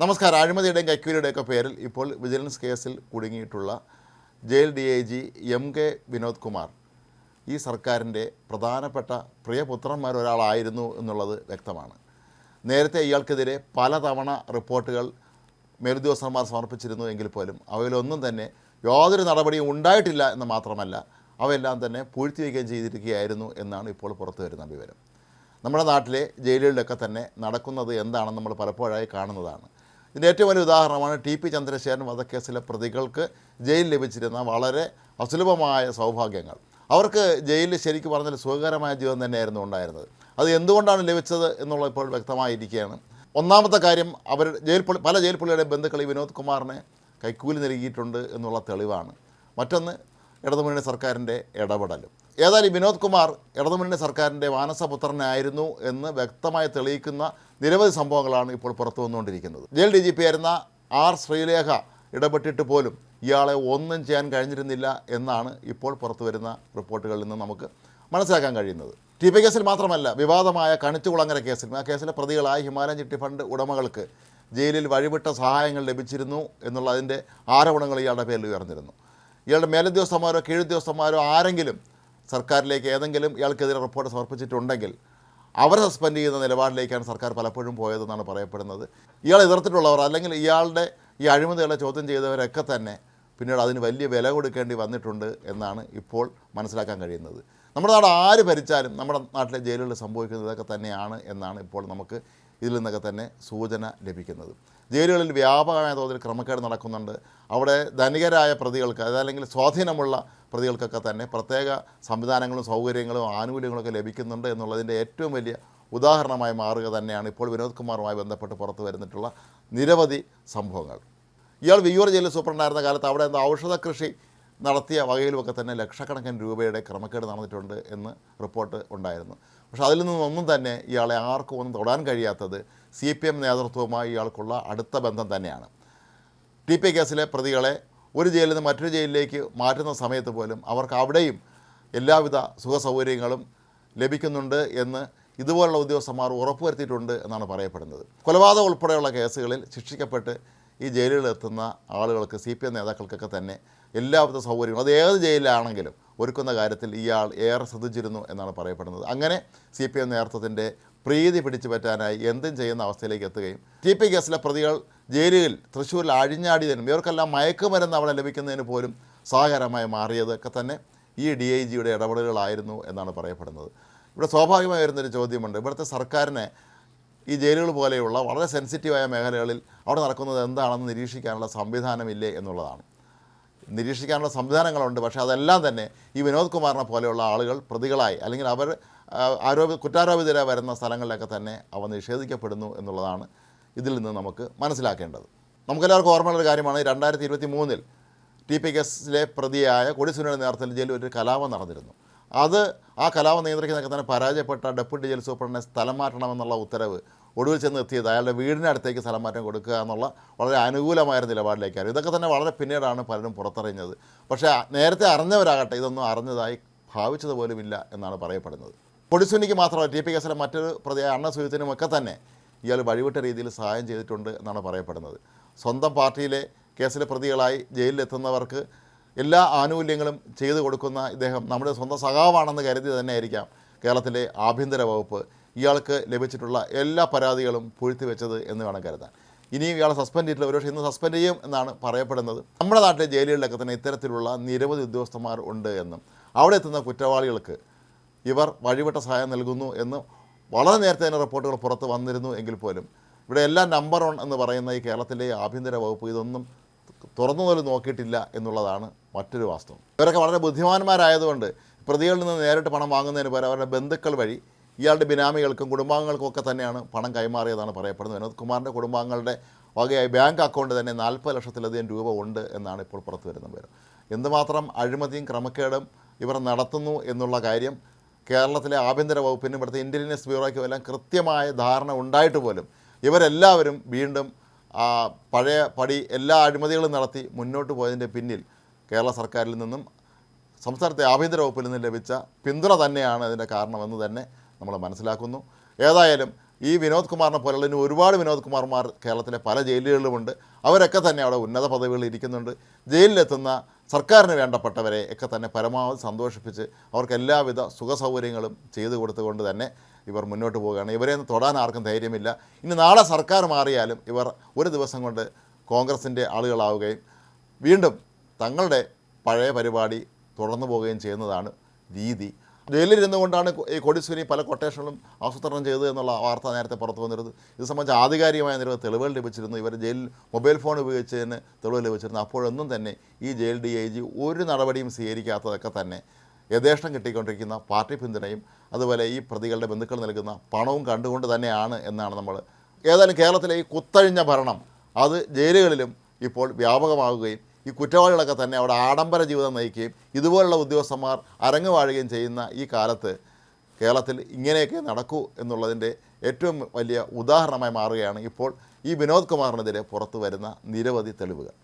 നമസ്കാരം. അഴിമതിയുടെയും കൈക്കൂലിയുടെയൊക്കെ പേരിൽ ഇപ്പോൾ വിജിലൻസ് കേസിൽ കുടുങ്ങിയിട്ടുള്ള jail D I G M K Vinod Kumar ഈ സർക്കാരിന്റെ പ്രധാനപ്പെട്ട പ്രിയപുത്രന്മാരൊരാളായിരുന്നു എന്നുള്ളത് വ്യക്തമാണ്. നേരത്തെ ഇയാൾക്കെതിരെ പലതവണ റിപ്പോർട്ടുകൾ മേലുദ്യോഗസ്ഥന്മാർ സമർപ്പിച്ചിരുന്നു എങ്കിൽ പോലും അവയിലൊന്നും തന്നെ യാതൊരു നടപടിയും ഉണ്ടായിട്ടില്ല എന്ന് മാത്രമല്ല അവയെല്ലാം തന്നെ പൂഴ്ത്തിവെക്കുകയും ചെയ്തിരിക്കുകയായിരുന്നു എന്നാണ് ഇപ്പോൾ പുറത്തു വരുന്ന വിവരം. നമ്മുടെ നാട്ടിലെ ജയിലുകളിലൊക്കെ തന്നെ നടക്കുന്നത് എന്താണെന്ന് നമ്മൾ പലപ്പോഴായി കാണുന്നതാണ്. ഇതിന്റെ ഏറ്റവും വലിയ ഉദാഹരണമാണ് ടി പി ചന്ദ്രശേഖരൻ വധക്കേസിലെ പ്രതികൾക്ക് ജയിൽ ലഭിച്ചിരുന്ന വളരെ അസുലഭമായ സൗഭാഗ്യങ്ങൾ. അവർക്ക് ജയിലിൽ ശരിക്കും പറഞ്ഞാൽ സുഖകരമായ ജീവിതം തന്നെയായിരുന്നു ഉണ്ടായിരുന്നത്. അത് എന്തുകൊണ്ടാണ് ലഭിച്ചത് എന്നുള്ളത് ഇപ്പോൾ വ്യക്തമായിരിക്കുകയാണ്. ഒന്നാമത്തെ കാര്യം അവർ ജയിൽ പല ജയിൽ പുള്ളിയുടെ ബന്ധുക്കൾ ഈ വിനോദ് കുമാറിനെ കൈക്കൂലി നൽകിയിട്ടുണ്ട് എന്നുള്ള തെളിവാണ്. മറ്റൊന്ന് ഇടതുമുന്നണി സർക്കാരിന്റെ ഇടപെടലും. ഏതായാലും വിനോദ് കുമാർ ഇടതുമുന്നണി സർക്കാരിന്റെ വാനസപുത്രനായിരുന്നു എന്ന് വ്യക്തമായി തെളിയിക്കുന്ന നിരവധി സംഭവങ്ങളാണ് ഇപ്പോൾ പുറത്തു വന്നുകൊണ്ടിരിക്കുന്നത്. ജയിൽ ഡി ജി പി ആയിരുന്ന ആർ ശ്രീലേഖ ഇടപെട്ടിട്ട് പോലും ഇയാളെ ഒന്നും ചെയ്യാൻ കഴിഞ്ഞിരുന്നില്ല എന്നാണ് ഇപ്പോൾ പുറത്തു വരുന്ന റിപ്പോർട്ടുകളിൽ നിന്ന് നമുക്ക് മനസ്സിലാക്കാൻ കഴിയുന്നത്. ടി പി കേസിൽ മാത്രമല്ല വിവാദമായ കണിച്ചുകുളങ്ങര കേസിൽ ആ കേസിലെ പ്രതികളായ ഹിമാലയൻ ചിട്ടി ഫണ്ട് ഉടമകൾക്ക് ജയിലിൽ വഴിവിട്ട സഹായങ്ങൾ ലഭിച്ചിരുന്നു എന്നുള്ള അതിന്റെ ആരോപണങ്ങൾ ഇയാളുടെ പേരിൽ ഉയർന്നിരുന്നു. ഇയാളുടെ മേലുദ്യോഗസ്ഥന്മാരോ കീഴുദ്യോഗസ്ഥന്മാരോ ആരെങ്കിലും സർക്കാരിലേക്ക് ഏതെങ്കിലും ഇയാൾക്കെതിരെ റിപ്പോർട്ട് സമർപ്പിച്ചിട്ടുണ്ടെങ്കിൽ അവരെ സസ്പെൻഡ് ചെയ്യുന്ന നിലപാടിലേക്കാണ് സർക്കാർ പലപ്പോഴും പോയതെന്നാണ് പറയപ്പെടുന്നത്. ഇയാൾ എതിർത്തിട്ടുള്ളവർ അല്ലെങ്കിൽ ഇയാളുടെ ഈ അഴിമതികളെ ചോദ്യം ചെയ്തവരൊക്കെ തന്നെ പിന്നീട് അതിന് വലിയ വില കൊടുക്കേണ്ടി വന്നിട്ടുണ്ട് എന്നാണ് ഇപ്പോൾ മനസ്സിലാക്കാൻ കഴിയുന്നത്. നമ്മുടെ നാട് ആര് ഭരിച്ചാലും നമ്മുടെ നാട്ടിലെ ജയിലുകളിൽ സംഭവിക്കുന്നതൊക്കെ തന്നെയാണ് എന്നാണ് ഇപ്പോൾ നമുക്ക് ഇതിൽ നിന്നൊക്കെ തന്നെ സൂചന ലഭിക്കുന്നത്. ജയിലുകളിൽ വ്യാപകമായ തോതിൽ ക്രമക്കേട് നടക്കുന്നുണ്ട്. അവിടെ ധനികരായ പ്രതികൾക്ക് അതല്ലെങ്കിൽ സ്വാധീനമുള്ള പ്രതികൾക്കൊക്കെ തന്നെ പ്രത്യേക സംവിധാനങ്ങളും സൗകര്യങ്ങളും ആനുകൂല്യങ്ങളൊക്കെ ലഭിക്കുന്നുണ്ട് എന്നുള്ളതിന്റെ ഏറ്റവും വലിയ ഉദാഹരണമായി മാറുക തന്നെയാണ് ഇപ്പോൾ വിനോദ് കുമാറുമായി ബന്ധപ്പെട്ട് പുറത്തു വരുന്നിട്ടുള്ള നിരവധി സംഭവങ്ങൾ. ഇയാൾ വിയൂർ ജയിലിൽ സൂപ്രണ്ടായിരുന്ന കാലത്ത് അവിടെ എന്തോ ഔഷധ കൃഷി നടത്തിയ വകയിലുമൊക്കെ തന്നെ ലക്ഷക്കണക്കിന് രൂപയുടെ ക്രമക്കേട് നടന്നിട്ടുണ്ട് എന്ന് റിപ്പോർട്ട് ഉണ്ടായിരുന്നു. പക്ഷേ അതിൽ നിന്നൊന്നും തന്നെ ഇയാളെ ആർക്കും ഒന്നും തൊടാൻ കഴിയാത്തത് സി പി എം നേതൃത്വവുമായി ഇയാൾക്കുള്ള അടുത്ത ബന്ധം തന്നെയാണ്. ടി പി കേസിലെ പ്രതികളെ ഒരു ജയിലിൽ നിന്ന് മറ്റൊരു ജയിലിലേക്ക് മാറ്റുന്ന സമയത്ത് പോലും അവർക്ക് അവിടെയും എല്ലാവിധ സുഖ സൗകര്യങ്ങളും ലഭിക്കുന്നുണ്ട് എന്ന് ഇതുപോലുള്ള ഉദ്യോഗസ്ഥന്മാർ ഉറപ്പുവരുത്തിയിട്ടുണ്ട് എന്നാണ് പറയപ്പെടുന്നത്. കൊലപാതകം ഉൾപ്പെടെയുള്ള കേസുകളിൽ ശിക്ഷിക്കപ്പെട്ട് ഈ ജയിലുകളിൽ എത്തുന്ന ആളുകൾക്ക് സി പി എം നേതാക്കൾക്കൊക്കെ തന്നെ എല്ലാവിധ സൗകര്യങ്ങളും അത് ഏത് ജയിലിലാണെങ്കിലും ഒരുക്കുന്ന കാര്യത്തിൽ ഇയാൾ ഏറെ ശ്രദ്ധിച്ചിരുന്നു എന്നാണ് പറയപ്പെടുന്നത്. അങ്ങനെ സി പി എം നേതൃത്വത്തിന്റെ പ്രീതി പിടിച്ചു പറ്റാനായി എന്തും ചെയ്യുന്ന അവസ്ഥയിലേക്ക് എത്തുകയും ടി പി കേസിലെ പ്രതികൾ ജയിലിൽ തൃശ്ശൂരിൽ അഴിഞ്ഞാടിയതിനും ഇവർക്കെല്ലാം മയക്കുമരുന്ന് അവിടെ ലഭിക്കുന്നതിന് പോലും സഹായകരമായി മാറിയതൊക്കെ തന്നെ ഈ ഡി ഐ ജിയുടെ ഇടപെടലുകളായിരുന്നു എന്നാണ് പറയപ്പെടുന്നത്. ഇവിടെ സ്വാഭാവികമായി വരുന്നൊരു ചോദ്യമുണ്ട്. ഇവിടുത്തെ സർക്കാരിനെ ഈ ജയിലുകൾ പോലെയുള്ള വളരെ സെൻസിറ്റീവായ മേഖലകളിൽ അവിടെ നടക്കുന്നത് എന്താണെന്ന് നിരീക്ഷിക്കാനുള്ള സംവിധാനമില്ലേ എന്നുള്ളതാണ്. നിരീക്ഷിക്കാനുള്ള സംവിധാനങ്ങളുണ്ട് പക്ഷേ അതെല്ലാം തന്നെ ഈ വിനോദ് കുമാറിനെ പോലെയുള്ള ആളുകൾ പ്രതികളായി അല്ലെങ്കിൽ അവർ ആരോപ കുറ്റാരോപിതരായി വരുന്ന സ്ഥലങ്ങളിലൊക്കെ തന്നെ അവ നിഷേധിക്കപ്പെടുന്നു എന്നുള്ളതാണ് ഇതിൽ നിന്ന് നമുക്ക് മനസ്സിലാക്കേണ്ടത്. നമുക്കെല്ലാവർക്കും ഓർമ്മയുള്ള ഒരു കാര്യമാണ് രണ്ടായിരത്തി ഇരുപത്തി മൂന്നിൽ ടി പി കേസിലെ പ്രതിയായ കൊടിസുനിയുടെ നേതൃത്വത്തിൽ ജയിലിൽ ഒരു കലാപം നടന്നിരുന്നു. അത് ആ കലാപം നിയന്ത്രിക്കുന്നതൊക്കെ തന്നെ പരാജയപ്പെട്ട ഡെപ്യൂട്ടി ജയിൽ സൂപ്രണ്ടിനെ സ്ഥലം മാറ്റണമെന്നുള്ള ഉത്തരവ് ഒടുവിൽ ചെന്ന് എത്തിയത് അയാളുടെ വീടിനടുത്തേക്ക് സ്ഥലം മാറ്റം കൊടുക്കുക എന്നുള്ള വളരെ അനുകൂലമായ നിലപാടിലേക്കായിരുന്നു. ഇതൊക്കെ തന്നെ വളരെ പിന്നീടാണ് പലരും പുറത്തറിഞ്ഞത്. പക്ഷേ നേരത്തെ അറിഞ്ഞവരാകട്ടെ ഇതൊന്നും അറിഞ്ഞതായി ഭാവിച്ചത് പോലുമില്ല എന്നാണ് പറയപ്പെടുന്നത്. പൊടിസുനിക്ക് മാത്രമല്ല ടി പി കേസിലെ മറ്റൊരു പ്രതിയായ അണ്ണ സുഹൃത്തിനും ഒക്കെ തന്നെ ഇയാൾ വഴിവിട്ട രീതിയിൽ സഹായം ചെയ്തിട്ടുണ്ട് എന്നാണ് പറയപ്പെടുന്നത്. സ്വന്തം പാർട്ടിയിലെ കേസിലെ പ്രതികളായി ജയിലിലെത്തുന്നവർക്ക് എല്ലാ ആനുകൂല്യങ്ങളും ചെയ്തു കൊടുക്കുന്ന ഇദ്ദേഹം നമ്മുടെ സ്വന്തം സഖാവാണെന്ന് കരുതി തന്നെ ആയിരിക്കാം കേരളത്തിലെ ആഭ്യന്തര വകുപ്പ് ഇയാൾക്ക് ലഭിച്ചിട്ടുള്ള എല്ലാ പരാതികളും പൂഴ്ത്തി വെച്ചത് എന്ന് വേണം കരുതാൻ. ഇനിയും ഇയാളെ സസ്പെൻഡ് ചെയ്തിട്ടില്ല. ഒരുപക്ഷെ ഇന്ന് സസ്പെൻഡ് ചെയ്യും എന്നാണ് പറയപ്പെടുന്നത്. നമ്മുടെ നാട്ടിലെ ജയിലുകളിലൊക്കെ തന്നെ ഇത്തരത്തിലുള്ള നിരവധി ഉദ്യോഗസ്ഥന്മാർ ഉണ്ട് എന്നും അവിടെ എത്തുന്ന കുറ്റവാളികൾക്ക് ഇവർ വഴിവിട്ട സഹായം നൽകുന്നു എന്ന് വളരെ നേരത്തെ തന്നെ റിപ്പോർട്ടുകൾ പുറത്ത് വന്നിരുന്നു എങ്കിൽ പോലും. ഇവിടെ എല്ലാം നമ്പർ വൺ എന്ന് പറയുന്ന ഈ കേരളത്തിലെ ആഭ്യന്തര വകുപ്പ് ഇതൊന്നും തുറന്നു പോലും നോക്കിയിട്ടില്ല എന്നുള്ളതാണ് മറ്റൊരു വാസ്തവം. ഇവരൊക്കെ വളരെ ബുദ്ധിമാന്മാരായതുകൊണ്ട് പ്രതികളിൽ നിന്ന് നേരിട്ട് പണം വാങ്ങുന്നതിന് പകരം അവരുടെ ബന്ധുക്കൾ വഴി ഇയാളുടെ ബിനാമികൾക്കും കുടുംബാംഗങ്ങൾക്കും ഒക്കെ തന്നെയാണ് പണം കൈമാറിയതാണ് പറയപ്പെടുന്നത്. വിനോദ് കുമാറിന്റെ കുടുംബാംഗങ്ങളുടെ വകയായി ബാങ്ക് അക്കൗണ്ട് തന്നെ നാൽപ്പത് ലക്ഷത്തിലധികം രൂപ ഉണ്ട് എന്നാണ് ഇപ്പോൾ പുറത്തു വരുന്ന വിവരം. എന്തുമാത്രം അഴിമതിയും ക്രമക്കേടും ഇവർ നടത്തുന്നു എന്നുള്ള കാര്യം കേരളത്തിലെ ആഭ്യന്തര വകുപ്പിനും ഇവിടുത്തെ ഇന്റലിജൻസ് ബ്യൂറോയ്ക്കും എല്ലാം കൃത്യമായ ധാരണ ഉണ്ടായിട്ട് പോലും ഇവരെല്ലാവരും വീണ്ടും പഴയ പടി എല്ലാ അഴിമതികളും നടത്തി മുന്നോട്ട് പോയതിന്റെ പിന്നിൽ കേരള സർക്കാരിൽ നിന്നും സംസ്ഥാനത്തെ ആഭ്യന്തര വകുപ്പിൽ നിന്ന് ലഭിച്ച പിന്തുണ തന്നെയാണ് അതിന്റെ കാരണമെന്ന് തന്നെ നമ്മൾ മനസ്സിലാക്കുന്നു. ഏതായാലും ഈ വിനോദ് കുമാറിനെ പോലെയുള്ള ഇനി ഒരുപാട് വിനോദ് കുമാർമാർ കേരളത്തിലെ പല ജയിലുകളിലുമുണ്ട്. അവരൊക്കെ തന്നെ അവിടെ ഉന്നത പദവികളിൽ ഇരിക്കുന്നുണ്ട്. ജയിലിലെത്തുന്ന സർക്കാരിന് വേണ്ടപ്പെട്ടവരെ ഒക്കെ തന്നെ പരമാവധി സന്തോഷിപ്പിച്ച് അവർക്ക് എല്ലാവിധ സുഖ സൗകര്യങ്ങളും ചെയ്തു കൊടുത്തുകൊണ്ട് തന്നെ ഇവർ മുന്നോട്ട് പോവുകയാണ്. ഇവരെ തൊടാൻ ആർക്കും ധൈര്യമില്ല. ഇനി നാളെ സർക്കാർ മാറിയാലും ഇവർ ഒരു ദിവസം കൊണ്ട് കോൺഗ്രസിന്റെ ആളുകളാവുകയും വീണ്ടും തങ്ങളുടെ പഴയ പരിപാടി തുടർന്നു പോവുകയും ചെയ്യുന്നതാണ് രീതി. ജയിലിലിരുന്നു കൊണ്ടാണ് ഈ കൊടിസുനി പല കൊട്ടേഷനുകളും ആസൂത്രണം ചെയ്തത് എന്നുള്ള വാർത്ത നേരത്തെ പുറത്തു വന്നിരുന്നത്. ഇത് സംബന്ധിച്ച് ആധികാരികമായ നിരവധി തെളിവുകൾ ലഭിച്ചിരുന്നു. ഇവർ ജയിലിൽ മൊബൈൽ ഫോൺ ഉപയോഗിച്ചതിന് തെളിവ് ലഭിച്ചിരുന്നു. അപ്പോഴൊന്നും തന്നെ ഈ ജയിൽ ഡി ഐ ജി ഒരു നടപടിയും സ്വീകരിക്കാത്തതൊക്കെ തന്നെ യഥേഷ്ടം കിട്ടിക്കൊണ്ടിരിക്കുന്ന പാർട്ടി പിന്തുണയും അതുപോലെ ഈ പ്രതികളുടെ ബന്ധുക്കൾ നൽകുന്ന പണവും കണ്ടുകൊണ്ട് തന്നെയാണ് എന്നാണ് നമ്മൾ ഏതായാലും കേരളത്തിലെ ഈ കുത്തഴിഞ്ഞ ഭരണം അത് ജയിലുകളിലും ഇപ്പോൾ വ്യാപകമാവുകയും ഈ കുറ്റവാളികളൊക്കെ തന്നെ അവിടെ ആഡംബര ജീവിതം നയിക്കുകയും ഇതുപോലുള്ള ഉദ്യോഗസ്ഥന്മാർ അരങ്ങ് വാഴുകയും ചെയ്യുന്ന ഈ കാലത്ത് കേരളത്തിൽ ഇങ്ങനെയൊക്കെ നടക്കൂ എന്നുള്ളതിന്റെ ഏറ്റവും വലിയ ഉദാഹരണമായി മാറുകയാണ് ഇപ്പോൾ ഈ വിനോദ് കുമാറിനെതിരെ പുറത്തു വരുന്ന നിരവധി തെളിവുകൾ.